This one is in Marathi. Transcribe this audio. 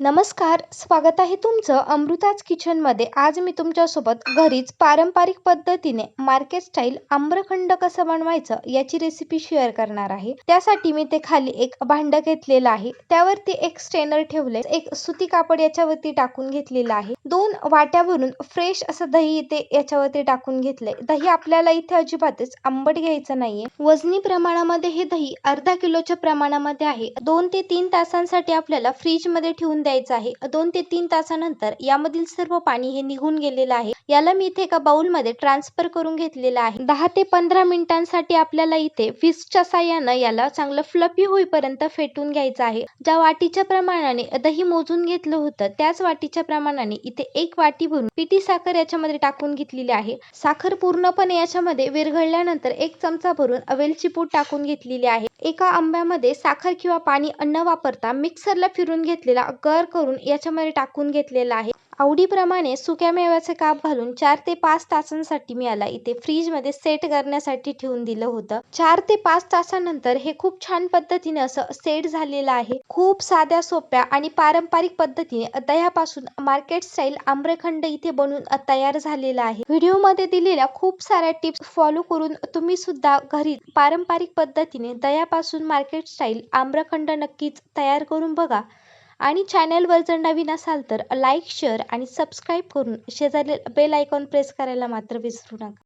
नमस्कार स्वागत आहे तुमचं अमृताज किचनमध्ये. आज मी तुमच्यासोबत घरीच पारंपरिक पद्धतीने मार्केट स्टाईल आम्रखंड कसं बनवायचं याची रेसिपी शेअर करणार आहे. त्यासाठी मी ते खाली एक भांड घेतलेलं आहे. त्यावरती एक स्ट्रेनर ठेवले एक सुती कापड याच्यावरती टाकून घेतलेलं आहे. दोन वाट्या भरून फ्रेश असं दही इथे याच्यावरती टाकून घेतलंय. दही आपल्याला इथे अजिबातच आंबट घ्यायचं नाहीये. वजनी प्रमाणामध्ये हे दही अर्धा किलोच्या प्रमाणामध्ये आहे. दोन ते तीन तासांसाठी आपल्याला फ्रीजमध्ये ठेवून द्यायचं आहे. दोन ते तीन तासानंतर यामधील सर्व पाणी हे निघून गेलेलं आहे. याला मी इथे एका बाउलमध्ये ट्रान्सफर करून घेतलेला आहे. दहा ते पंधरा मिनिटांसाठी आपल्याला इथे फिस्कच्या साह्यानं याला चांगलं फ्लफी होईपर्यंत फेटून घ्यायचं आहे. ज्या वाटीच्या प्रमाणाने दही मोजून घेतलं होतं त्याच वाटीच्या प्रमाणाने इथे एक वाटी भरून पिठी साखर याच्यामध्ये टाकून घेतलेली आहे. साखर पूर्णपणे याच्यामध्ये विरघळल्यानंतर एक चमचा भरून अवेलची पूड टाकून घेतलेली आहे. एका आंब्यामध्ये साखर किंवा पाणी अन्न वापरता मिक्सरला फिरून घेतलेला गर करून याच्यामध्ये टाकून घेतलेला आहे. आवडीप्रमाणे सुक्या मेव्याचं काप घालून चार ते पाच तासांसाठी मी याला इथे फ्रीजमध्ये सेट करण्यासाठी ठेवून दिलं होतं. चार ते पाच तासानंतर हे खूप छान पद्धतीने असं सेट झालेलं आहे. खूप साध्या सोप्या आणि पारंपरिक पद्धतीने दह्यापासून मार्केट स्टाईल आम्रखंड इथे बनून तयार झालेला आहे. व्हिडिओमध्ये दिलेल्या खूप साऱ्या टिप्स फॉलो करून तुम्ही सुद्धा घरी पारंपरिक पद्धतीने दह्यापासून मार्केट स्टाईल आम्रखंड नक्कीच तयार करून बघा. आणि चॅनलवर जर नवीन असाल तर लाईक शेअर आणि सबस्क्राईब करून शेजारील बेल आयकॉन प्रेस करायला मात्र विसरू नका.